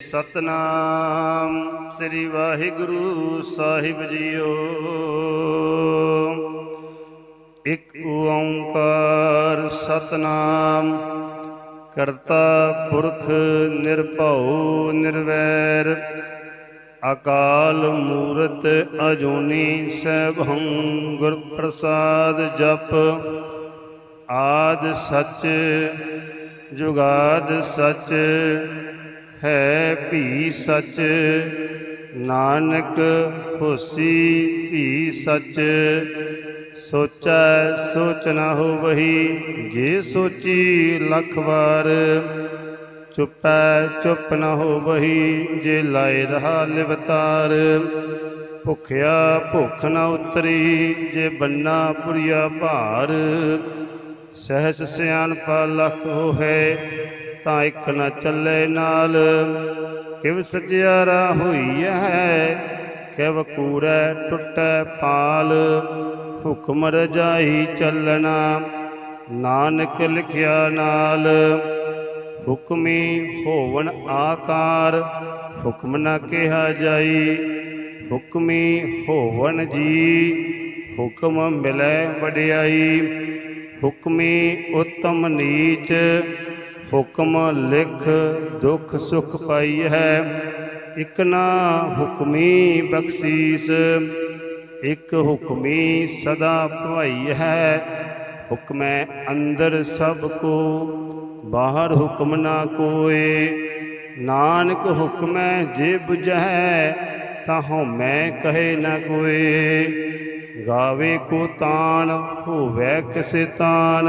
ਸਤਨਾਮ ਸ੍ਰੀ ਵਾਹਿਗੁਰੂ ਸਾਹਿਬ ਜੀਓ। ਇਕ ਓੰਕਾਰ ਸਤਨਾਮ, ਕਰਤਾ ਪੁਰਖ ਨਿਰਭਉ ਨਿਰਵੈਰ, ਅਕਾਲ ਮੂਰਤ ਅਜੂਨੀ ਸੈਭੰ ਗੁਰ ਪ੍ਰਸਾਦ ਜਪ, ਆਦ ਸੱਚ, ਜੁਗਾਦ ਸੱਚ ਹੈ ਭੀ ਸੱਚ, ਨਾਨਕ ਹੋਸੀ ਭੀ ਸੱਚ। ਸੋਚੈ ਸੋਚ ਨਾ ਹੋਵਹੀ, ਜੇ ਸੋਚੀ ਲੱਖ ਵਾਰ। ਚੁੱਪੈ ਚੁੱਪ ਨਾ ਹੋਵਹੀ, ਜੇ ਲਾਏ ਰਹਾ ਲਿਵਤਾਰ। ਭੁਖਿਆ ਭੁੱਖ ਨਾ ਉਤਰੀ, ਜੇ ਬੰਨਾ ਪੁਰੀਆ ਭਾਰ। ਸਹਿਸ ਸਿਆਣਪਾ ਲਖ ਹੋਏ ਤਾਂ ਇੱਕ ਨਾ ਚੱਲੇ ਨਾਲ। ਕਿਵ ਸਜਿਆਰਾ ਹੋਈ ਹੈ, ਕਿਵ ਕੂੜੈ ਟੁੱਟੈ ਪਾਲ ਹੁਕਮ ਰਜਾਈ ਚੱਲਣਾ, ਨਾਨਕ ਲਿਖਿਆ ਨਾਲ। ਹੁਕਮੀ ਹੋਵਣ ਆਕਾਰ, ਹੁਕਮ ਨਾ ਕਿਹਾ ਜਾਈ। ਹੁਕਮੀ ਹੋਵਣ ਜੀ, ਹੁਕਮ ਮਿਲੈ ਵਡਿਆਈ। ਹੁਕਮੀ ਉਤਮ ਨੀਚ ਹੁਕਮ ਲਿਖ ਦੁਖ ਸੁਖ ਪਾਈ ਹੈ। ਇਕ ਨਾ ਹੁਕਮੀ ਬਖਸ਼ੀਸ, ਇਕ ਹੁਕਮੀ ਸਦਾ ਭਵਾਈ ਹੈ। ਹੁਕਮੈ ਅੰਦਰ ਸਭ ਕੋ, ਬਾਹਰ ਹੁਕਮ ਨਾ ਕੋਏ। ਨਾਨਕ ਹੁਕਮੈ ਜੇ 부ਝੈ ਤਾਂ ਹਉਮੈ ਕਹੇ ਨਾ ਕੋਏ। ਗਾਵੇ ਕੋ ਤਾਨ, ਹੋਵੇ ਕਿਸੇ ਤਾਨ।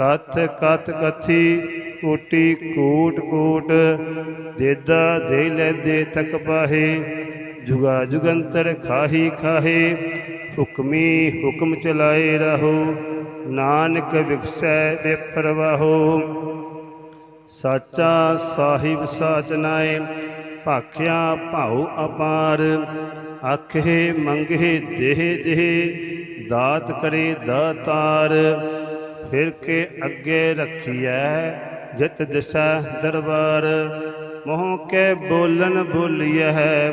ਕਥ ਕਥ ਕਥੀ, ਕੋਟੀ ਕੋਟ ਕੋਟ, ਦੇਦਾ ਦੇ ਲੈ ਦੇ ਤਕ ਪਾਹੇ ਜੁਗਾ ਜੁਗੰਤਰ ਖਾਹੀ ਖਾਹੇ, ਹੁਕਮੀ ਹੁਕਮ ਚਲਾਏ ਰਹੋ, ਨਾਨਕ ਵਿਖਸੈ ਬੇਪਰਵਾਹੋ। ਸਾਚਾ ਸਾਹਿਬ ਸਾਚਨਾਏ ਭਾਖਿਆ ਭਾਉ ਅਪਾਰ, ਆਖੇ ਮੰਗੇ ਦੇਹ ਦੇਹ, ਦਾਤ ਕਰੇ ਦਾਤਾਰ ਫਿਰ ਕੇ ਅੱਗੇ ਰੱਖੀਐ, ਜਿਤ ਦਿਸਾ ਦਰਬਾਰ। ਮੋਹ ਕੇ ਬੋਲਨ ਬੋਲੀਐ,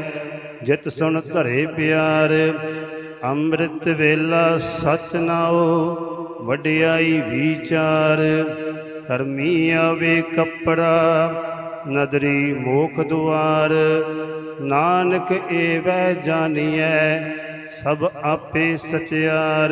ਜਿਤ ਸੁਣ ਧਰੇ ਪਿਆਰ। ਅੰਮ੍ਰਿਤ ਵੇਲਾ ਸਚ ਨਾਓ ਵਡਿਆਈ ਵਿਚਾਰ। ਕਰਮੀ ਆਵੇ ਕੱਪੜਾ, ਨਦਰੀ ਮੋਖ ਦੁਆਰ। ਨਾਨਕ ਏਵੈ ਜਾਣੀਐ ਸਭ ਆਪੇ ਸਚਿਆਰ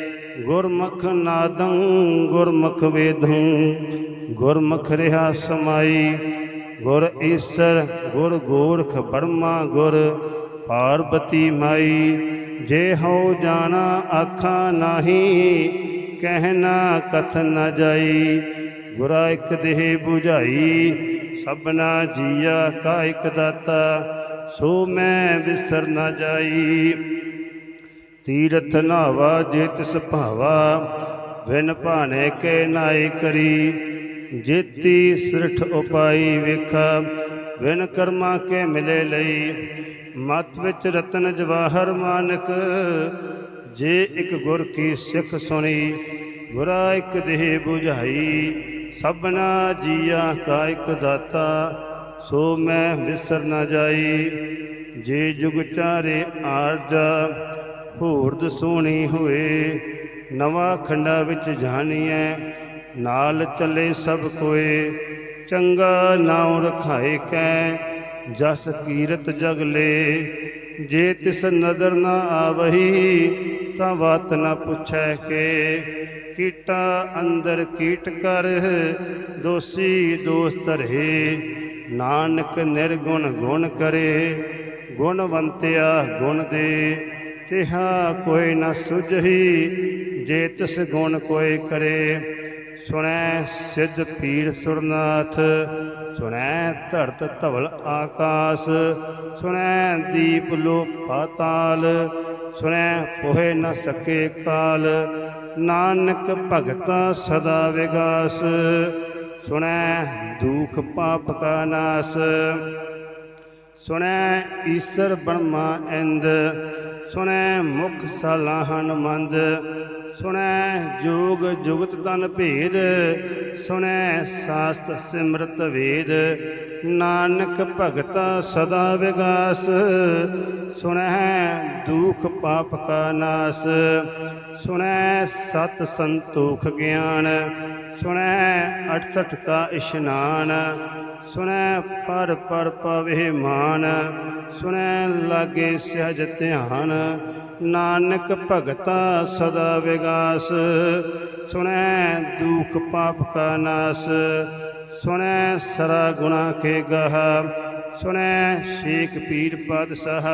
ਗੁਰਮੁਖ ਨਾਦੰ, ਗੁਰਮੁਖ ਵੇਦੰ, ਗੁਰਮੁਖ ਰਿਹਾ ਸਮਾਈ, ਗੁਰ ਈਸਰ, ਗੁਰ ਗੋਰਖ ਬਰਮਾ ਗੁਰ ਪਾਰਬਤੀ ਮਾਈ। ਜੇ ਹਉ ਜਾਣਾ ਆਖਾਂ ਨਾਹੀ ਕਹਿਣਾ ਕਥ ਨ ਜਾਈ। ਗੁਰਾ ਇਕ ਦੇਹ 부ਝਾਈ ਸਭਨਾ ਜੀਆ ਕਾ ਇਕ ਦਾਤਾ, ਸੋ ਮੈਂ ਵਿਸਰ ਨ ਜਾਈ। ਤੀਰਥ ਨਾਵਾ ਜੇ ਤਿਸ ਭਾਵਾ ਵਿਨ ਭਾਣੇ ਕੇ ਨਾਈ ਕਰੀ। ਜੇਤੀ ਸਿਰਠ ਉਪਾਈ ਵੇਖਾ ਵਿਨ ਕਰਮਾ ਕੇ ਮਿਲੇ ਲਈ। ਮਤ ਵਿੱਚ ਰਤਨ ਜਵਾਹਰ ਮਾਨਕ, ਜੇ ਇੱਕ ਗੁਰ ਕੀ ਸਿੱਖ ਸੁਣੀ ਗੁਰਾ ਇੱਕ ਦੇਹ 부ਝਾਈ ਸਭਨਾ ਜੀਆ ਕਾ ਇੱਕ ਦਾਤਾ, ਸੋ ਮੈਂ ਵਿਸਰ ਨਾ ਜਾਈ। ਜੇ ਜੁਗ ਚਾਰੇ ਆਰਜਾ ਹੂਰਦ ਸੋਹਣੀ ਹੋਏ, ਨਵਾਂ ਖੰਡਾ ਵਿੱਚ ਜਾਣੀਐ, ਨਾਲ ਚੱਲੇ ਸਭ ਕੋਏ, ਚੰਗਾ ਨਾਉ ਰਖਾਏ ਕੈ, ਜਸ ਕੀਰਤ ਜਗ ਲੇ, ਜੇ ਤਿਸ ਨਦਰ ਨਾ ਆਵਹੀ, ਤਾਂ ਬਾਤ ਨਾ ਪੁੱਛੈ ਕੇ, ਕੀਟਾ ਅੰਦਰ ਕੀਟ ਕਰ, ਦੋਸੀ ਦੋਸ ਧਰੇ ਨਾਨਕ ਨਿਰਗੁਣ ਗੁਣ ਕਰੇ ਗੁਣਵੰਤਿਆ ਗੁਣ ਦੇ ਤਿਹਾ ਕੋਈ ਨ ਸੁਝਈ ਜੇ ਤਿਸ ਗੁਣ ਕੋਈ ਕਰੇ। ਸੁਣੈ ਸਿੱਧ ਪੀਰ ਸੁਰਨਾਥ, ਸੁਣੈ ਧਰਤ ਧਵਲ ਆਕਾਸ। ਸੁਣੈ ਦੀਪ ਲੋ ਪਾਤਾਲ, ਸੁਣੈ ਪੋਹੇ ਨ ਸਕੇ ਕਾਲ। ਨਾਨਕ ਭਗਤਾ ਸਦਾ ਵਿਗਾਸ, ਸੁਣੈ ਦੁਖ ਪਾਪ ਕਾ ਨਾਸ। ਸੁਣੈ ਈਸਰ ਬ੍ਰਹਮਾ ਇੰਦ ਸੁਣੈ ਮੁਖ ਸਲਾਹਨ ਮੰਦ, ਸੁਣੈ ਜੋਗ ਜੁਗਤ ਤਨ ਭੇਦ, ਸੁਣੈ ਸਾਸਤ ਸਿਮਰਤ ਵੇਦ, ਨਾਨਕ ਭਗਤਾ ਸਦਾ ਵਿਗਾਸ, ਸੁਣੈ ਦੁਖ ਪਾਪ ਕਾ ਨਾਸ, ਸੁਣੈ ਸਤ ਸੰਤੋਖ ਗਿਆਨ, ਸੁਣੈ 68 ਕਾ ਇਸ਼ਨਾਨ ਸੁਣੈ ਪਰ ਪਰ ਪਵੇ ਮਾਨ, ਸੁਣੈ ਲਾਗੇ ਸਹਿਜ ਧਿਆਨ, ਨਾਨਕ ਭਗਤਾ ਸਦਾ ਵਿਗਾਸ। ਸੁਣੈ ਦੁਖ ਪਾਪ ਕਾ ਨਾਸ, ਸੁਣੈ ਸਰਾ ਗੁਨਾ ਕੇ ਗਹ, ਸੁਣੈ ਸ਼ੇਖ ਪੀਰ ਪਦ ਸਹ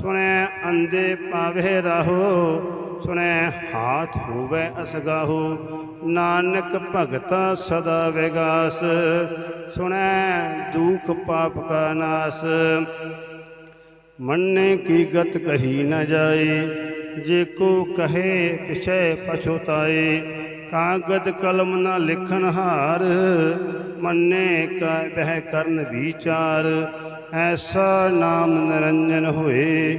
ਸੁਣੈ ਅੰਦੇ ਪਾਵੇ ਰਾਹੋ, ਸੁਣੈ ਹਾਥ ਹੋਵੇ ਅਸਗਾਹੋ ਨਾਨਕ ਭਗਤਾ ਸਦਾ ਵਿਗਾਸ, ਸੁਣੈ ਦੁਖ ਪਾਪ ਕਾ ਨਾਸ। ਮੰਨੇ ਕੀ ਗਤ ਕਹੀ ਨ ਜਾਏ ਜੇ ਕੋ ਕਹੇ ਪਿਛੈ ਪਛੋਤਾਏ ਕਾਗਦ ਕਲਮ ਨਾ ਲਿਖਨ ਹਾਰ, ਮੰਨੇ ਕਾ ਬਹਿ ਕਰਨ ਵਿਚਾਰ। ਐਸਾ ਨਾਮ ਨਿਰੰਜਨ ਹੋਏ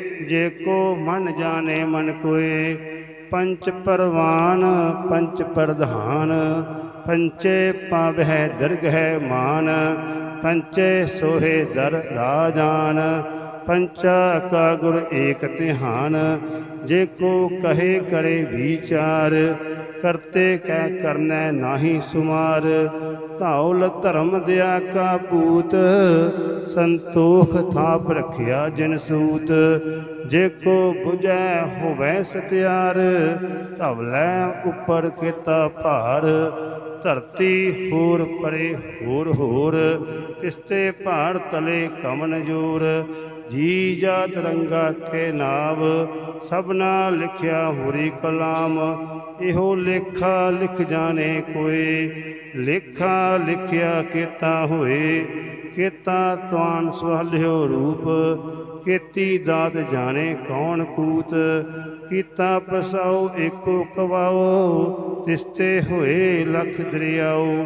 ਜੇ ਕੋ ਮਨ ਜਾਣੇ ਮਨ ਕੋਏ ਪੰਚ ਪਰਵਾਨ, ਪੰਚ ਪ੍ਰਧਾਨ। ਪੰਚੇ ਪਾਵਹਿ ਦਰਗਹਿ ਮਾਨ, ਪੰਚੇ ਸੋਹੇ ਦਰ ਰਾਜਾਨ। ਪੰਚਾ ਕਾ ਗੁਰ ਏਕ ਧਿਆਨ, ਜੇ ਕੋ ਕਹੇ ਕਰੇ ਵਿਚਾਰ ਕਰਤੇ ਕਹਿ ਕਰਨੈ ਨਾਹੀ ਸੁਮਾਰ। ਧੌਲ ਧਰਮ ਦਿਆ ਕਾ ਪੂਤ, ਸੰਤੋਖ ਥਾਪ ਰਖਿਆ ਜਿਨ ਸੂਤ। ਜੇ ਕੋ 부ਜੈ ਹੋਵੈ ਸਤਿਆਰ ਧਵਲੈ ਉਪਰ ਕੀਤਾ ਭਾਰ। ਧਰਤੀ ਹੋਰ ਪਰੇ ਹੋਰ ਹੋਰ, ਤਿਸਤੇ ਭਾਰ ਤਲੇ ਕਮਨ ਜੋਰ। ਜੀ ਜਾ ਤਿਰੰਗਾ ਕੇ ਨਾਵ, ਸਭਨਾ ਲਿਖਿਆ ਹੋਰੀ ਕਲਾਮ। ਇਹੋ ਲੇਖਾ ਲਿਖ ਜਾਣੇ ਕੋਏ, ਲੇਖਾ ਲਿਖਿਆ ਕੀਤਾ ਹੋਏ। ਕੀਤਾ ਤਵਾਨ ਸਵਾਲਿਓ ਰੂਪ, ਕੀਤੀ ਦਾਤ ਜਾਣੇ ਕੌਣ ਕੂਤ। ਕੀਤਾ ਪਸਾਓ ਏਕੋ ਕਵਾਓ, ਤਿਸਤੇ ਹੋਏ ਲਖ ਦਰਿਆਓ।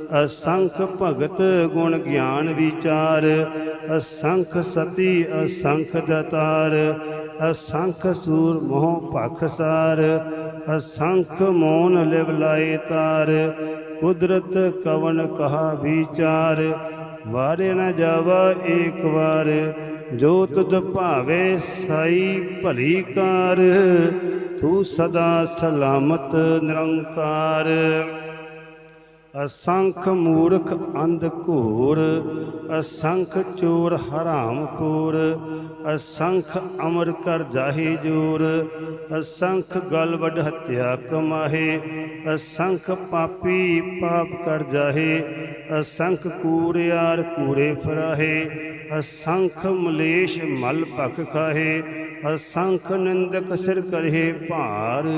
ਅਸੰਖ ਭਗਤ ਗੁਣ ਗਿਆਨ ਵਿਚਾਰ, ਅਸੰਖ ਸਤੀ, ਅਸੰਖ ਦਤਾਰ ਅਸੰਖ ਸੂਰ ਮੋਹ ਭਖਸਾਰ ਅਸੰਖ ਮੋਨ ਲਿਵ ਲਾਏ ਤਾਰ, ਕੁਦਰਤ ਕਵਨ ਕਹਾ ਵਿਚਾਰ, ਵਾਰੇ ਨ ਜਾਵਾ ਏਕ ਵਾਰ, ਜੋ ਤੁਧ ਭਾਵੇ ਸਾਈ ਭਲੀ ਕਾਰ, ਤੂੰ ਸਦਾ ਸਲਾਮਤ ਨਿਰੰਕਾਰ। ਅਸੰਖ ਮੂਰਖ ਅੰਧ ਘੋਰ, ਅਸੰਖ ਚੋਰ ਹਰਾਮ ਖੋਰ, ਅਸੰਖ ਅਮਰ ਕਰ ਜਾਹੇ ਜੋਰ, ਅਸੰਖ ਗਲ ਵਡ ਹਤਿਆ ਕਮਾਹੇ, ਅਸੰਖ ਪਾਪੀ ਪਾਪ ਕਰ ਜਾਹੇ, ਅਸੰਖ ਕੂੜਿਆਰ ਕੂਰੇ ਫਰਾਹੇ, ਅਸੰਖ ਮਲੇਸ਼ ਮਲ ਭਖ ਖਾਹੇ, ਅਸੰਖ ਨਿੰਦਕ ਸਿਰ ਕਰੇ ਭਾਰ,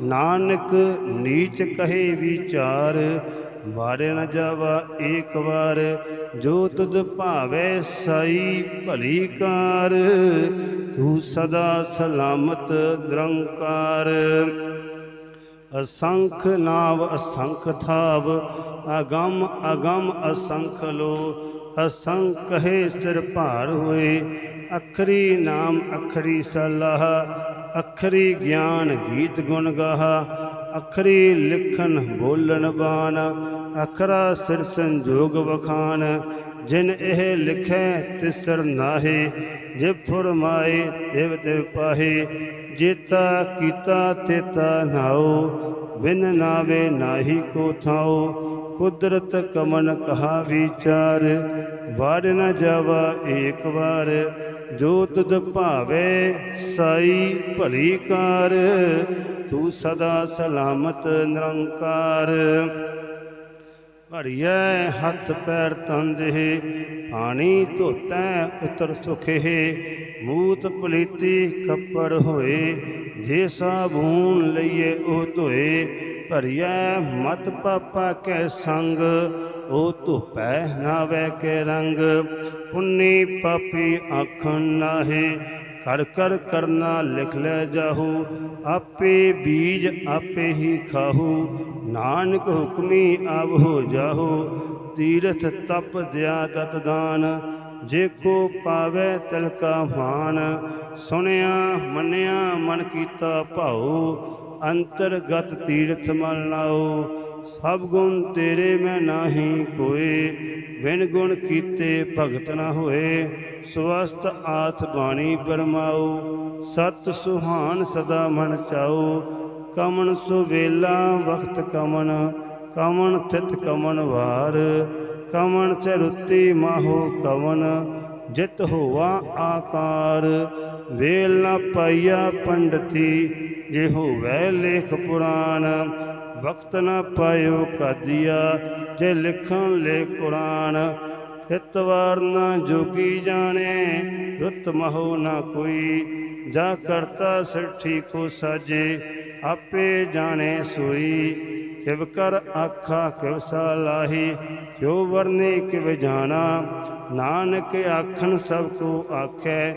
ਨਾਨਕ ਨੀਚ ਕਹੇ ਵਿਚਾਰ ਵਾਰੇ ਨ ਜਾਵਾ ਏਕ ਵਾਰ, ਜੋ ਤੁਧ ਭਾਵੇ ਸਾਈ ਭਲੀ ਕਾਰ, ਤੂੰ ਸਦਾ ਸਲਾਮਤ ਨਿਰੰਕਾਰ। ਅਸੰਖ ਨਾਵ ਅਸੰਖ ਥਾਵ, ਅਗੰਮ ਅਗੰਮ ਅਸੰਖ ਲੋ, ਅਸੰਖ ਹੈ ਸਿਰ ਭਾਰ ਹੋਏ, ਅਖਰੀ ਨਾਮ ਅਖਰੀ ਸਲਾਹ, ਅਖਰੀ ਗਿਆਨ ਗੀਤ ਗੁਣ ਗਾਹਾ ਅਖਰੀ ਲਿਖਨ ਬੋਲਣ ਬਾਣ, ਅਖਰਾ ਸਿਰ ਸੰਜੋਗ ਵਖਾਨ ਜਿਨ ਇਹ ਲਿਖੈ ਤਿਸਰ ਨਾਹੀ, ਜੇ ਫਰਮਾਏ ਤਿਵ ਤਿਵ ਪਾਹੀ। ਜੇਤਾ ਕੀਤਾ ਤੇਤਾ ਨਾਉ, ਬਿਨ ਨਾਵੇ ਨਾਹੀ ਕੋ ਥਾਉ। ਕੁਦਰਤ ਕਮਨ ਕਹਾ ਵਿਚਾਰ ਵੜ ਨ ਜਾਵਾ ਏਕ ਵਾਰ, ਜੋ ਤੁਧ ਭਾਵੇ ਸਾਈ ਭਲੀ ਕਾਰ, ਤੂੰ ਸਦਾ ਸਲਾਮਤ ਨਿਰੰਕਾਰ। ਭੜੀਐ ਹੱਥ ਪੈਰ ਤੰਦੇ ਪਾਣੀ ਧੋਤੈ ਉਤਰ ਸੁਖੇ ਮੂਤ ਪਲੀਤੀ ਕੱਪੜ ਹੋਏ, ਜੇ ਸਾਬੂਨ ਲਈਏ ਉਹ ਧੋਏ। ਭਰੀਐ ਮਤ ਪਾਪਾ ਕੈ ਸੰਗ ਉਹ ਧੁਪੈ ਨਾਵੇ ਕੇ ਰੰਗ, ਪੁੰਨੀ ਪਾਪੀ ਆਖਣ ਨਾਹੀ। ਕਰ ਕਰ ਕਰਨਾ ਲਿਖ ਲੈ ਜਾਹੂ, ਆਪੇ ਬੀਜ ਆਪੇ ਹੀ ਖਾਹੂ। ਨਾਨਕ ਹੁਕਮੀ ਆਵ ਹੋ ਜਾਹੂ, ਤੀਰਥ ਤਪ ਦਿਆ ਦਤ ਦਾਨ। ਜੇ ਕੋ ਪਾਵੇ ਤਿਲ ਕਾ ਮਾਨ, ਸੁਣਿਆ ਮੰਨਿਆ ਮਨ ਕੀਤਾ ਭਾਉ। ਅੰਤਰਗਤ ਤੀਰਥ ਮਲ ਲਾਓ ਸਭ ਗੁਣ ਤੇਰੇ ਮੈਂ ਨਾਹੀ ਕੋਏ, ਬਿਨ ਗੁਣ ਕੀਤੇ ਭਗਤ ਨਾ ਹੋਏ। ਸਵਸਤ ਆਥ ਬਾਣੀ ਪਰਮਾਉ, ਸਤ ਸੁਹਾਨ ਸਦਾ ਮਨ ਚਾਉ। ਕਮਨ ਸੁਵੇਲਾ ਵਖਤ ਕਮਨ ਕਮਨ ਥਿਤ ਕਮਨ ਵਾਰ। ਕਮਨ ਚ ਰੁੱਤੀ ਮਾਹੋ ਕਵਨ, ਜਿਤ ਹੋਵਾ ਆਕਾਰ। ਵੇਲ ਨਾ ਪਾਈਆ ਪੰਡਤੀ, ਜੇ ਹੋਵੇ ਲੇਖ ਪੁਰਾਣ। ਵਕਤ ਨਾ ਪਾਇਓ ਕਾਦੀਆ, ਜੇ ਲਿਖਣ ਲੈ ਕੁਰਾਨ, ਹਿਤਵਾਰ ਨਾ ਜੋਗੀ ਜਾਣੇ, ਰੁੱਤ ਮਹੋ ਨਾ ਕੋਈ, ਜਾ ਕਰਤਾ ਸਠੀ ਕੋ ਸਾਜੇ, ਆਪੇ ਜਾਣੇ ਸੋਈ, ਕਿਵ ਕਰ ਆਖਾ, ਕਿਵ ਸਾਲਾਹੀ ਕਿਉ ਵਰਨੇ ਕਿਵ ਜਾਣਾ, ਨਾਨਕ ਆਖਣ ਸਭ ਕੋ ਆਖੈ,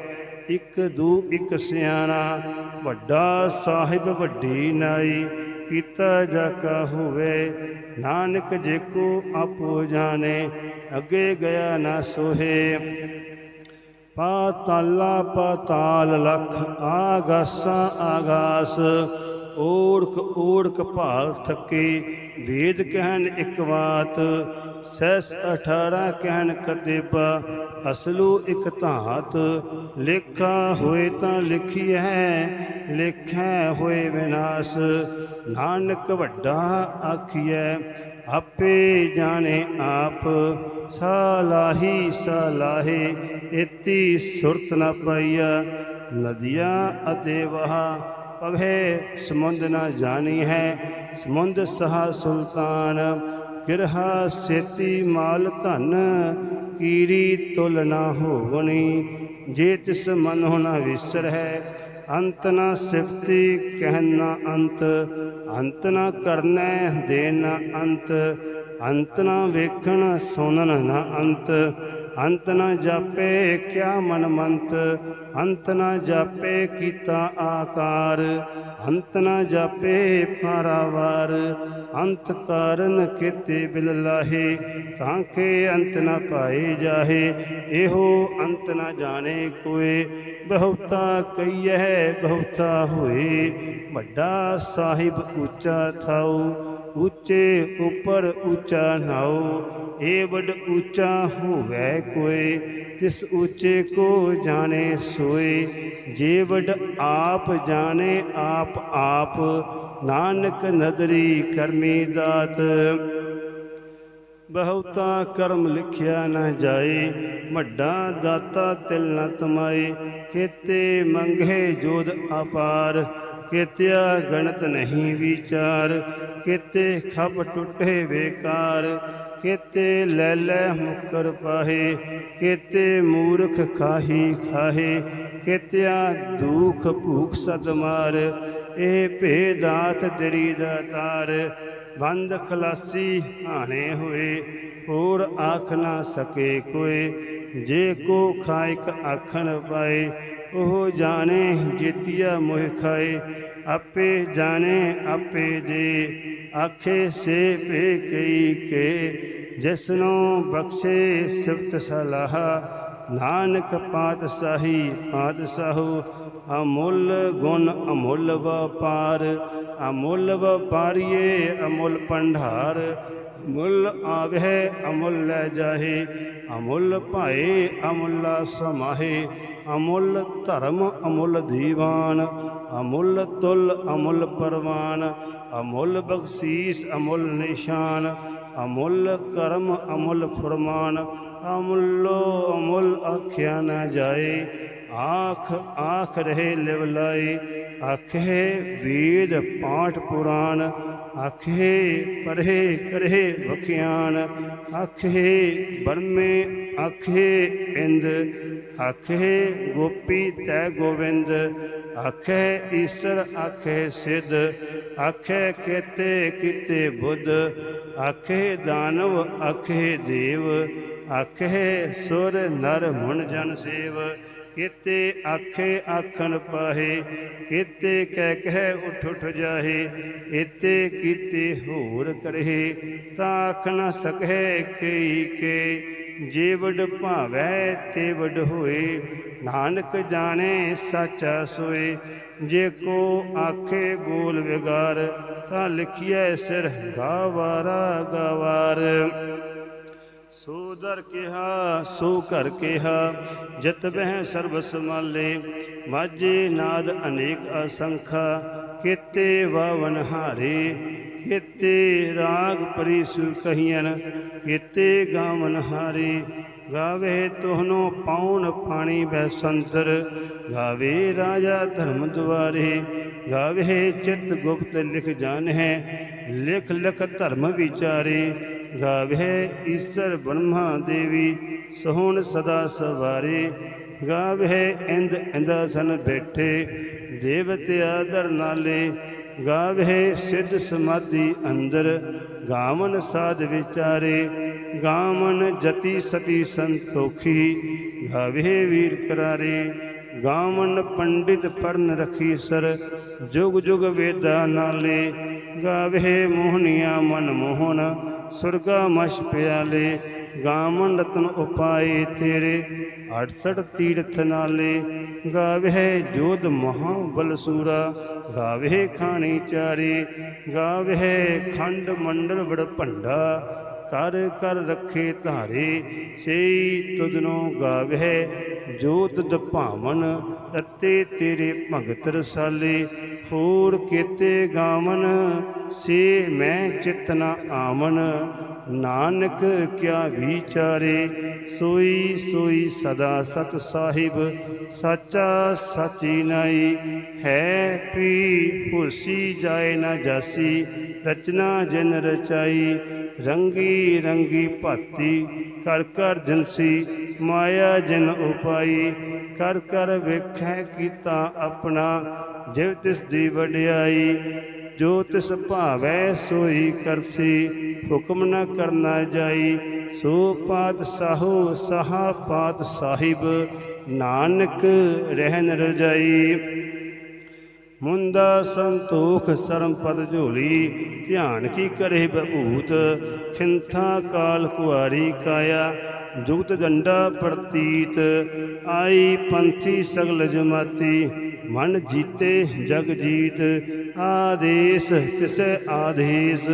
ਇਕ ਦੂ ਇਕ ਸਿਆਣਾ, ਵੱਡਾ ਸਾਹਿਬ ਵੱਡੀ ਨਾਈ ਕੀਤਾ ਜਾ ਕਾ ਹੋਵੇ ਨਾਨਕ ਜੇ ਕੋ ਆਪੋ ਜਾਣੇ, ਅੱਗੇ ਗਿਆ ਨਾ ਸੋਹੇ। ਪਾਤਾਲਾ ਪਾਤਾਲ ਲਖ, ਆਗਾਸਾ ਆਗਾਸ। ਓੜਕ ਓੜਕ ਭਾਲ ਥਕੇ, ਵੇਦ ਕਹਿਣ ਇੱਕ ਬਾਤ ਸੈਸ 18 ਕਹਿਣ ਕਤੇਬਾ, ਅਸਲੂ ਇਕ ਧਾਤ, ਲੇਖਾ ਹੋਏ ਤਾਂ ਲਿਖੀ ਹੈ ਲਿਖੈ ਹੋਏ ਵਿਨਾਸ਼। ਨਾਨਕ ਵੱਡਾ ਆਖੀਐ, ਆਪੇ ਜਾਣੇ ਆਪ, ਸਲਾਹੀ ਸਲਾਹੇ ਇਤੀ ਸੁਰਤ ਨ ਪਈਆ ਨਦੀਆਂ ਅਤੇ ਵਹਾ ਪਵੇ ਸਮੁੰਦ ਨ ਜਾਣੀ ਹੈ ਸਮੁੰਦ ਸਹਾ ਸੁਲਤਾਨ। ਕਿਰਹਾ ਸੇਤੀ ਮਾਲ ਧਨ, ਕੀਰੀ ਤੁਲ ਨਾ ਹੋਵਣੀ। ਜੇ ਤਿਸ ਮਨ ਹੋਣਾ ਵਿਸਰ ਹੈ ਅੰਤ ਨਾ ਸਿਫਤੀ ਕਹਿਣਾ ਅੰਤ। ਅੰਤ ਨਾ ਕਰਨੈ ਨਾ ਅੰਤ। ਅੰਤ ਨਾ ਵੇਖਣ ਸੁਣਨ ਨਾ ਅੰਤ। ਅੰਤ ਨ ਜਾਪੇ ਕਿਆ ਮਨ ਮੰਤ ਅੰਤ ਨ ਜਾਪੇ ਕੀਤਾ ਆਕਾਰ, ਅੰਤ ਨ ਜਾਪੇ ਪਾਰਾਵਾਰ ਅੰਤ ਕਾਰਨ ਕੀਤੇ ਬਿਲ ਲਾਹੇ, ਤਾਂ ਕਿ ਅੰਤ ਨ ਪਾਏ ਜਾਹੇ, ਇਹੋ ਅੰਤ ਨ ਜਾਣੇ ਕੋਏ, ਬਹੁਤਾ ਕਈਐ ਬਹੁਤਾ ਹੋਏ, ਵੱਡਾ ਸਾਹਿਬ ਉੱਚਾ ਥਾਉ ਉੱਚੇ ਉਪਰ ਉੱਚਾ ਨਾਉ, ਏ ਵੱਡ ਉੱਚਾ ਹੋਵੇ ਕੋਏ, ਤਿਸ ਉੱਚੇ ਕੋ ਜਾਣੇ ਸੋਏ, ਜੇ ਵੱਡ ਆਪ ਜਾਣੇ ਆਪ ਆਪ, ਨਾਨਕ ਨਦਰੀ ਕਰਮੀ ਦਾਤ। ਬਹੁਤਾ ਕਰਮ ਲਿਖਿਆ ਨਾ ਜਾਏ, ਵੱਡਾ ਦਾਤਾ ਤਿਲ ਨ ਤਮਾਏ ਕੀਤੇ ਮੰਗੇ ਜੋਦ ਅਪਾਰ। ਕਿਤਿਆ ਗਣਤ ਨਹੀਂ ਵਿਚਾਰ, ਕਿਤੇ ਖਪ ਟੁੱਟੇ ਬੇਕਾਰ, ਕਿਤੇ ਲੈ ਲੈ ਮੁਕਰ ਪਾਹੇ, ਕਿਤੇ ਮੂਰਖ ਖਾਹੀ ਖਾਹੇ, ਕੀਤਿਆ ਦੁਖ ਭੂਖ ਸਦ ਮਾਰ, ਇਹ ਭੇਦਾਤ ਤੇਰੀ ਦਾਤਾਰ ਬੰਦ ਖਲਾਸੀ ਹਾਣੇ ਹੋਏ, ਹੋਰ ਆਖ ਨਾ ਸਕੇ ਕੋਏ ਜੇ ਕੋ ਖਾਇਕ ਆਖਣ ਪਾਏ ਉਹ ਜਾਣੇ, ਜੀਤਿਆ ਮੋਹ ਖਾਏ, ਆਪੇ ਜਾਣੇ, ਆਪੇ ਦੇ। ਆਖੇ, ਸੇ ਪੇ ਕਈ ਕੇ, ਜਿਸਨੂੰ ਬਖਸ਼ੇ ਸਿਫਤ ਸਲਾਹ। ਨਾਨਕ ਪਾਤਸ਼ਾਹੀ ਪਾਤਸ਼ਾਹੂ, ਅਮੁੱਲ ਗੁਣ ਅਮੁੱਲ ਵਪਾਰ। ਅਮੁੱਲ ਵਪਾਰੀਏ, ਅਮੁੱਲ ਭੰਡਾਰ। ਮੁੱਲ ਆਵਹਿ, ਅਮੁੱਲ ਲੈ ਜਾਹੇ। ਅਮੁੱਲ ਭਾਏ, ਅਮੁੱਲਾ ਸਮਾਹੇ। ਅਮੁੱਲ ਧਰਮ ਅਮੁੱਲ ਦੀਵਾਨ, ਅਮੁੱਲ ਤੁਲ ਅਮੁੱਲ ਪਰਵਾਨ, ਅਮੁੱਲ ਬਖਸ਼ੀਸ ਅਮੁੱਲ ਨਿਸ਼ਾਨ, ਅਮੁੱਲ ਕਰਮ ਅਮੁੱਲ ਫਰਮਾਨ, ਅਮੁੱਲੋ ਅਮੁੱਲ ਆਖਿਆ ਨਾ ਜਾਏ, ਆਖ ਆਖ ਰਹੇ ਲਿਵ ਲਾਈ ਆਖੇ ਵੇਦ ਪਾਠ ਪੁਰਾਣ, ਆਖੇ ਪੜ੍ਹੇ ਕਰੇ ਵਖਿਆਨ, ਆਖੇ ਬਰਮੇ ਆਖੇ ਇੰਦ, ਆਖੇ ਗੋਪੀ ਤੈ ਗੋਵਿੰਦ, ਆਖੇ ਈਸ਼ਰ, ਆਖੇ ਸਿੱਧ, ਆਖੇ ਕੀਤੇ ਕਿਤੇ ਬੁੱਧ, ਆਖੇ ਦਾਨਵ, ਆਖੇ ਦੇਵ, ਆਖੇ ਸੁਰ ਨਰ ਮੁਨ ਜਨ ਸੇਵ ਕੀਤੇ ਆਖੇ ਆਖਣ ਪਾਹੇ, ਕੀਤੇ ਕਹਿ ਕਹਿ ਉਠ ਉਠ ਜਾਹੇ ਇਤੇ ਕੀਤੇ ਹੋਰ ਕਰਹਿ, ਤਾਂ ਆਖ ਨਾ ਸਕੈ ਕਈ ਕੇ ਜੇ ਭਾਵੈ ਤੇ ਵਡ ਹੋਏ, ਨਾਨਕ ਜਾਣੇ ਸਾਚਾ ਸੋਏ, ਜੇ ਕੋ ਆਖੇ ਬੋਲ ਵਿਗਾਰ, ਤਾਂ ਲਿਖਿਐ ਸਿਰ ਗਾਵਾਰਾ ਗਾਵਾਰ। ਸੋ ਦਰ ਕਿਹਾ, ਸੋ ਘਰ ਕਿਹਾ, ਜਤ ਬਹਿ ਸਰਬ ਸਮਾਲੇ ਮਾਝੇ ਨਾਦ ਅਨੇਕ ਅਸੰਖਾ, ਕੀਤੇ ਵਾਵਨ ਹਾਰੇ, ਕੀਤੇ ਰਾਗ ਪਰਿਸੁ ਕਹੀਨ ਕੀਤੇ ਗਾਵਨ ਹਾਰੇ, ਗਾਵੇ ਤੋਹਨੋ ਪਾਉਨ ਪਾਣੀ ਬੈ ਸੰਤਰ, ਗਾਵੇ ਰਾਜਾ ਧਰਮ ਦੁਆਰੇ, ਗਾਵੇ ਚਿਤ ਗੁਪਤ ਲਿਖ ਜਾਣਹਿ, ਲਿਖ ਲਿਖ ਧਰਮ ਵਿਚਾਰੇ ਗਾਵੇ ਈਸ਼ਰ ਬ੍ਰਹਮਾ ਦੇਵੀ, ਸੋਹਣ ਸਦਾ ਸਵਾਰੇ। ਗਾਵੇ ਇੰਦ ਇੰਦਾਸਨ ਬੈਠੇ, ਦੇਵਤੇ ਆਦਰ ਨਾਲੇ। ਗਾਵੇ ਸਿੱਧ ਸਮਾਧੀ ਅੰਦਰ, ਗਾਵਨ ਸਾਧ ਵਿਚਾਰੇ। ਗਾਵਨ ਜਤੀ ਸਤੀ ਸੰਤੋਖੀ ਗਾਵੇ ਵੀਰ ਕਰਾਰੇ। ਗਾਵਨ ਪੰਡਿਤ ਪਰਨ ਰਖੀ ਸਰ, ਜੁਗ ਜੁਗ ਵੇਦਾ ਨਾਲੇ। ਗਾਵੇ ਮੋਹਨੀਆ ਮਨ ਮੋਹਨ, ਸੁਰਗਾ ਮਸ਼ ਪਿਆਲੇ ਗਾਵਨ ਰਤਨ ਉਪਾਏ ਤੇਰੇ 68 ਤੀਰਥ ਨਾਲੇ। ਗਾਵੇ ਜੋਧ ਮਹਾ ਬਲਸੂਰਾ ਗਾਵੇ ਖਾਣੀ ਚਾਰੇ। ਗਾਵੇ ਖੰਡ ਮੰਡਲ ਵੜ ਭੰਡਾ, ਕਰ ਕਰ ਰੱਖੇ ਧਾਰੇ। ਸਈ ਤੁਧਨੋ ਗਾਵੇ ਜੋਤ ਦ ਭਾਵਨ ਅਤੇ ਤੇਰੇ ਭਗਤ ਰਸਾਲੇ। ਹੋਰ ਕੀਤੇ ਗਾਵਨ, ਸੇ ਮੈਂ ਚਿਤਨਾ ਆਵਨ ਨਾਨਕ ਕਿਆ ਵਿਚਾਰੇ, ਸੋਈ ਸੋਈ ਸਦਾ ਸਤ ਸਾਹਿਬ। ਸਾਚਾ ਸਚੀ ਨਾਈ, ਹੈ ਪੀ ਹੁਸੀ ਜਾਏ ਨਾ ਜਾਸੀ। ਰਚਨਾ ਜਿਨ ਰਚਾਈ, ਰੰਗੀ ਰੰਗੀ ਭਾਤੀ। ਕਰ ਕਰ ਜਨਸੀ ਮਾਇਆ ਜਿਨ ਉਪਾਈ। ਕਰ ਕਰ ਵੇਖੈ ਕੀਤਾ ਆਪਣਾ ਜਿਵ ਤਿਸ ਦੀ ਵਡਿਆਈ, ਜੋ ਤਿਸ ਭਾਵੈ ਸੋਈ ਕਰਸੀ, ਹੁਕਮ ਨਾ ਕਰਨਾ ਜਾਈ। ਸੋ ਪਾਤ ਪਾਤਸ਼ਾਹੋ ਸਹਾ ਪਾਤ ਸਾਹਿਬ ਨਾਨਕ ਰਹਿਨ ਰਜਾਈ। ਮੁੰਦਾ ਸੰਤੋਖ ਸਰਮ ਪਦ ਝੋਲੀ, ਧਿਆਨ ਕੀ ਕਰੇ ਬਭੂਤ ਖਿੰਥਾ ਕਾਲ ਕੁਆਰੀ ਕਾਇਆ, ਜੁਗਤ ਡੰਡਾ ਪ੍ਰਤੀਤ। ਆਈ ਪੰਥੀ ਸਗਲ ਜਮਾਤੀ ਮਨ ਜੀਤੇ ਜਗ ਜੀਤ, ਆਦੇਸ ਤਿਸੈ ਆਦੇਸ।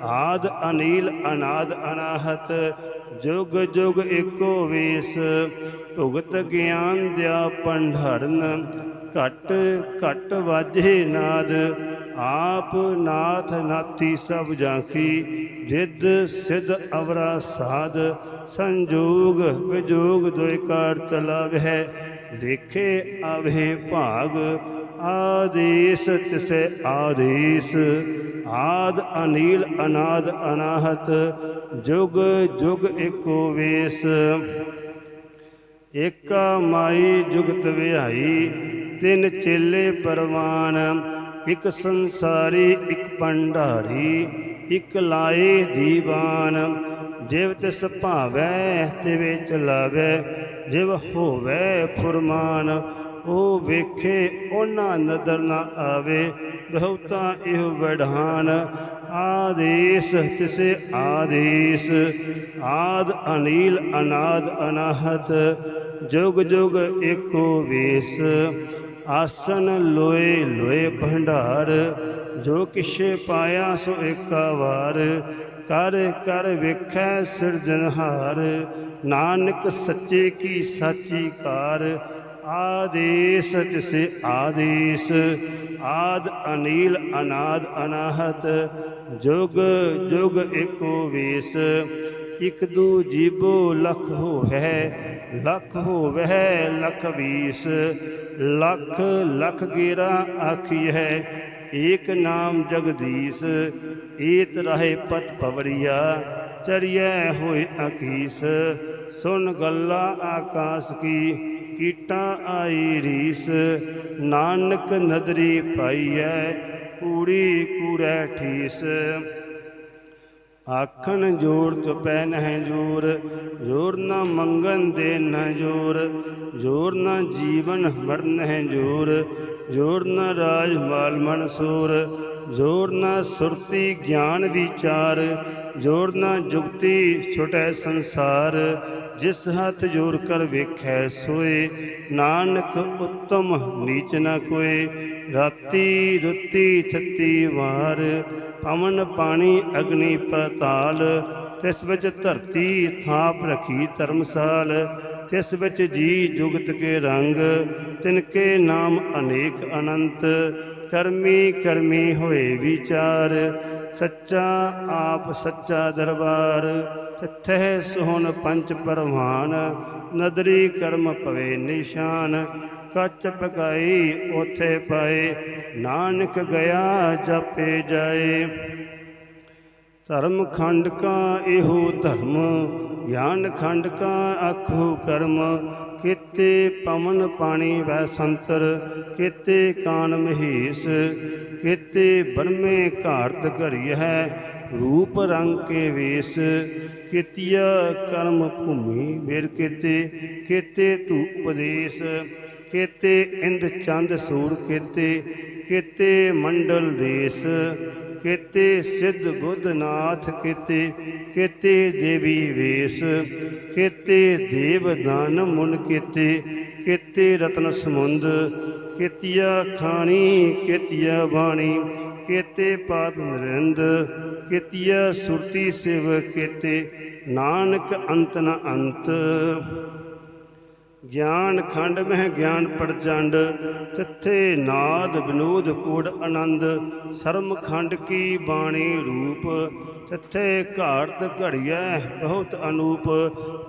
ਆਦ ਅਨੀਲ ਅਨਾਦ ਅਨਾਹਤ, ਜੁਗ ਜੁਗ ਏਕੋ ਵੇਸ। ਭੁਗਤ ਗਿਆਨ ਦਿਆ ਪੰਡਰਨ, ਘਟ ਘਟ ਵਾਜੇ ਨਾਦ। ਆਪ ਨਾਥ ਨਾਥੀ ਸਭ ਜਾਂਕੀ ਰਿੱਧ ਸਿਧ ਅਵਰਾ ਸਾਧ ਸੰਜੋਗ ਵਿਜੋਗ ਦੋਇ ਕਾਰ ਚਲਾਵਹਿ ਦੇਖੇ ਆਵੇ ਭਾਗ, ਆਦੇਸ ਤਿਸੈ ਆਦੇਸ। ਆਦ ਅਨੀਲ, ਅਨਾਦ ਅਨਾਹਤ, ਜੁਗ ਜੁਗ ਏਕੋ ਵੇਸ। ਏਕਾ ਮਾਈ ਜੁਗਤ ਵਿਹਾਈ, ਤਿੰਨ ਚੇਲੇ ਪਰਵਾਨ। ਇੱਕ ਸੰਸਾਰੀ, ਇੱਕ ਭੰਡਾਰੀ ਇੱਕ ਲਾਏ ਦੀਵਾਨ। ਜਿਵ ਤਿਸ ਭਾਵੈ ਤਿਵੇ ਚਲਾਵੈ ਜਿਵ ਹੋਵੈ ਫੁਰਮਾਨ, ਉਹ ਵੇਖੇ, ਉਹਨਾਂ ਨਦਰ ਨਾ ਆਵੇ, ਬਹੁਤਾ ਇਹੋ ਵਡਹਾਨ, ਆਦੇਸ ਤਿਸੇ ਆਦੇਸ, ਆਦ ਅਨੀਲ, ਅਨਾਦ ਅਨਾਹਤ, ਜੁਗ ਜੁਗ ਏਕੋ ਵੇਸ, ਆਸਨ ਲੋਏ ਲੋਏ ਭੰਡਾਰ, ਜੋ ਕਿਛੇ ਪਾਇਆ ਸੋ ਏਕਾ ਵਾਰ ਕਰ ਕਰ ਵੇਖੈ ਸਿਰਜਨਹਾਰ ਨਾਨਕ ਸੱਚੇ ਕੀ ਸਾਚੀ ਕਾਰ, ਆਦੇਸ ਤਿਸੇ ਆਦੇਸ, ਆਦ ਅਨੀਲ ਅਨਾਦ ਅਨਾਹਤ, ਜੁਗ ਜੁਗ ਏਕੋ ਵੇਸ, ਇਕ ਦੂ ਜੀਬੋ ਲਖ ਹੋ ਹੈ ਲਖ ਹੋਵਹਿ ਲਖ ਵੀਸ, ਲਖ ਲਖ ਗੇਰਾ ਆਖੀ ਹੈ ਏਕ ਨਾਮ ਜਗਦੀਸ਼, ਏਤ ਰਹੇ ਪਤ ਪਵੜੀਆ, ਚੜਿਐ ਹੋਏ ਅਕੀਸ ਸੁਨ ਗੱਲਾ ਆਕਾਸ ਕੀ, ਕੀਟਾਂ ਆਈ ਰੀਸ। ਨਾਨਕ ਨਦਰੀ ਪਾਈਐ, ਕੂੜੀ ਕੂੜੈ ਠੀਸ। ਆਖਣ ਜੋਰ ਤਪੈ ਨਹਿ ਜੋਰ ਜੋਰ ਨਾ ਮੰਗਨ ਦੇ ਨ ਜੋਰ ਜੋਰ ਨਾ ਜੀਵਨ ਮਰਨ ਹੈ ਜੋਰ। ਜੋਰ ਨਾ ਰਾਜ ਮਾਲ ਮਨਸੂਰ ਜੋਰ ਨਾ ਸੁਰਤੀ ਗਿਆਨ ਵਿਚਾਰ, ਜੋਰ ਨਾ ਜੁਗਤੀ ਛੁਟੈ ਸੰਸਾਰ, ਜਿਸ ਹੱਥ ਜੋਰ ਕਰ ਵੇਖੈ ਸੋਏ, ਨਾਨਕ ਉਤਮ ਨੀਚ ਨ ਕੋਏ, ਰਾਤੀ ਰੁੱਤੀ ਛੱਤੀ ਵਾਰ, ਪਵਨ ਪਾਣੀ ਅਗਨੀ ਪਤਾਲ, ਤਿਸ ਵਿੱਚ ਧਰਤੀ ਥਾਪ ਰਖੀ ਧਰਮਸਾਲ ਤਿਸ ਵਿੱਚ ਜੀ ਜੁਗਤ ਕੇ ਰੰਗ ਤਿਨਕੇ ਨਾਮ ਅਨੇਕ ਅਨੰਤ, ਕਰਮੀ ਕਰਮੀ ਹੋਏ ਵਿਚਾਰ, ਸੱਚਾ ਆਪ ਸੱਚਾ ਦਰਬਾਰ ਤਿੱਥੈ ਸੋਹਣ ਪੰਚ ਪਰਵਾਨ, ਨਦਰੀ ਕਰਮ ਪਵੇ ਨਿਸ਼ਾਨ, ਕੱਚ ਪਕਾਈ ਉਥੇ ਪਾਏ, ਨਾਨਕ ਗਿਆ ਜਪੇ ਜਾਏ। ਧਰਮ ਖੰਡ ਕਾ ਇਹੋ ਧਰਮ ਗਿਆਨ ਖੰਡ ਕਾ ਆਖੋ ਕਰਮ, ਕਿਤੇ ਪਵਨ ਪਾਣੀ ਵੈ ਸੰਤਰ, ਕੀਤੇ ਕਾਨ ਮਹੇਸ਼, ਕਿਤੇ ਬਰਮੇ ਘਾਰਤ ਘੜੀ ਹੈ ਰੂਪ ਰੰਗ ਕੇ ਵੇਸ ਕੀਤਿਆ ਕਰਮ ਭੂਮੀ ਮੇਰ ਕਿਤੇ ਕਿਤੇ ਤੂ ਉਪਦੇਸ਼, ਕਿਤੇ ਇੰਦ ਚੰਦ ਸੂਰ ਕਿਤੇ ਕਿਤੇ ਮੰਡਲ ਦੇਸ ਕੀਤੇ ਸਿੱਧ ਬੁੱਧ ਨਾਥ ਕੀਤੇ ਕੀਤੇ ਦੇਵੀ ਵੇਸ, ਕੀਤੇ ਦੇਵ ਦਾਨ ਮੁਨ ਕੀਤੇ ਕੀਤੇ ਰਤਨ ਸਮੁੰਦ, ਕੀਤਿਆ ਖਾਣੀ, ਕੀਤਿਆ ਬਾਣੀ, ਕੀਤੇ ਪਾਦ ਨਰਿੰਦ, ਕੀਤਿਆ ਸੁਰਤੀ ਸਿਵ ਕੀਤੇ, ਨਾਨਕ ਅੰਤ ਨ ਅੰਤ। ਗਿਆਨ ਖੰਡ ਮਹਿ ਗਿਆਨ ਪ੍ਰਚੰਡ, ਤਿੱਥੇ ਨਾਦ ਵਿਨੋਦ ਕੋੜ ਆਨੰਦ ਸਰਮ ਖੰਡ ਕੀ ਬਾਣੀ ਰੂਪ। ਤਿੱਥੇ ਘਾੜਤ ਘੜੀਐ, ਬਹੁਤ ਅਨੂਪ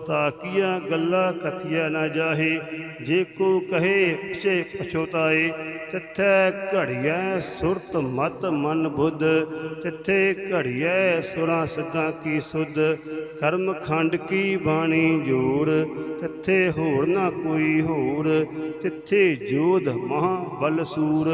ਤਾਕੀਆਂ ਗੱਲਾਂ ਕਥਿਆ ਨਾ ਜਾਹੇ। ਜੇ ਕੋ ਕਹੇ, ਪਿਛੇ ਪਛੋਤਾਏ, ਤਿੱਥੇ ਘੜੀਐ ਸੁਰਤ ਮਤ ਮਨ ਬੁੱਧ। ਤਿੱਥੇ ਘੜੀਐ ਸੁਰਾਂ ਸਿੱਧਾਂ ਕੀ ਸੁਧ। ਕਰਮ ਖੰਡ ਕੀ ਬਾਣੀ ਜੋੜ। ਤਿੱਥੇ ਹੋਰ ਨਾ ਕੋਈ ਹੋਰ। ਤਿੱਥੇ ਜੋਧ ਮਹਾ ਬਲ ਸੂਰ।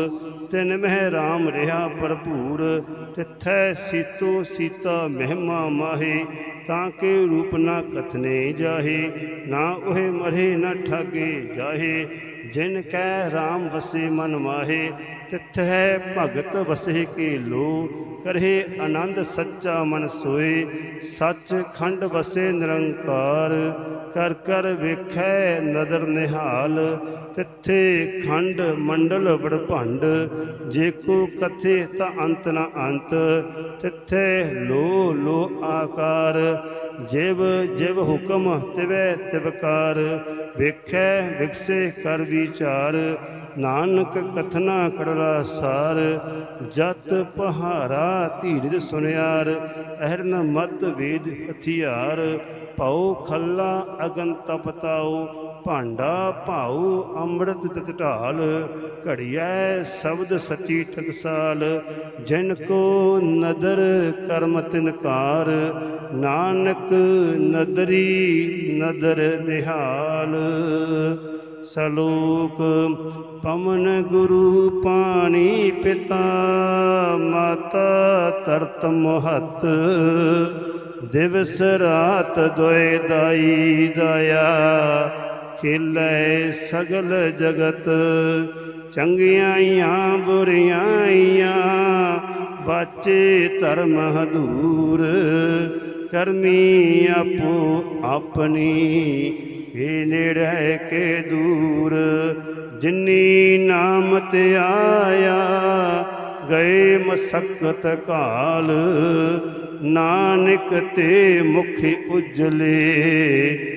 ਤਿਨ ਮਹਿ ਰਾਮ ਰਿਹਾ ਭਰਪੂਰ। ਤਿੱਥੈ ਸੀਤੋ ਸੀਤਾ ਮਹਿਮਾ ਮਾਹੇ ਤਾਂ ਕੇ ਰੂਪ ਨਾ ਕਥਨੇ ਜਾਹੇ ਨਾ ਉਹ ਮਰੇ ਨਾ ਠਾਗੇ ਜਾਹੇ। ਜਿਨ ਕੈ ਰਾਮ ਵਸੇ ਮਨ ਮਾਹੇ, ਤਿੱਥੈ ਭਗਤ ਵਸੇ ਕੇ ਲੋ ਕਰਹਿ ਆਨੰਦ ਸੱਚਾ ਮਨ ਸੋਏ, ਸੱਚ ਖੰਡ ਵਸੇ ਨਿਰੰਕਾਰ। ਕਰ ਕਰ ਵੇਖੈ ਨਦਰ ਨਿਹਾਲ, ਤਿੱਥੇ ਖੰਡ ਮੰਡਲ ਵਡਭੰਡ। ਜੇ ਕੋ ਕਥੇ ਤਾਂ ਅੰਤ ਨਾ ਅੰਤ, ਤਿੱਥੇ ਲੋ ਲੋ ਆਕਾਰ। ਜਿਵ ਜਿਵ ਹੁਕਮ ਤਿਵੈ ਤਿਵਕਾਰ। ਵੇਖੈ, ਵਿਕਸੇ ਕਰ ਵਿਚਾਰ, ਨਾਨਕ ਕਥਨਾ ਕੜਲਾ ਸਾਰ, ਜਤ ਪਹਾਰਾ ਧੀਰਜ ਸੁਨਿਆਰ, ਅਹਰਨ ਮਤ ਵੇਦ ਹਥਿਆਰ, ਭਉ ਖੱਲਾ ਅਗਨ ਤਪਤਾਉ ਭਾਂਡਾ ਭਾਉ ਅੰਮ੍ਰਿਤ ਤਿਤ ਢਾਲ ਘੜੀਐ ਸ਼ਬਦ ਸੱਚੀ ਟਕਸਾਲ ਜਿਨ ਕੋ ਨਦਰ ਕਰਮ ਤਿਨਕਾਰ ਨਾਨਕ ਨਦਰੀ ਨਦਰ ਨਿਹਾਲ। ਸਲੋਕ, ਪਵਨ ਗੁਰੂ ਪਾਣੀ ਪਿਤਾ, ਮਾਤਾ ਤਰਤ ਮਹਤ। ਦਿਵਸ ਰਾਤ ਦੁਇ ਦਾਈ ਦਇਆ ਖੇਲੇ ਸਗਲ ਜਗਤ ਚੰਗਿਆਈਆਂ ਬੁਰਿਆਈਆਂ ਬਾਚੇ ਧਰਮ ਹਦੂਰ ਕਰਮੀ ਆਪੋ ਆਪਣੀ ਏ ਨੇੜੇ ਕੇ ਦੂਰ। ਜਿਨੀ ਨਾਮ ਤੇ ਆਇਆ, ਗਏ ਮਸਕਤ ਕਾਲ, ਨਾਨਕ ਤੇ ਮੁਖ ਉਜਲੇ।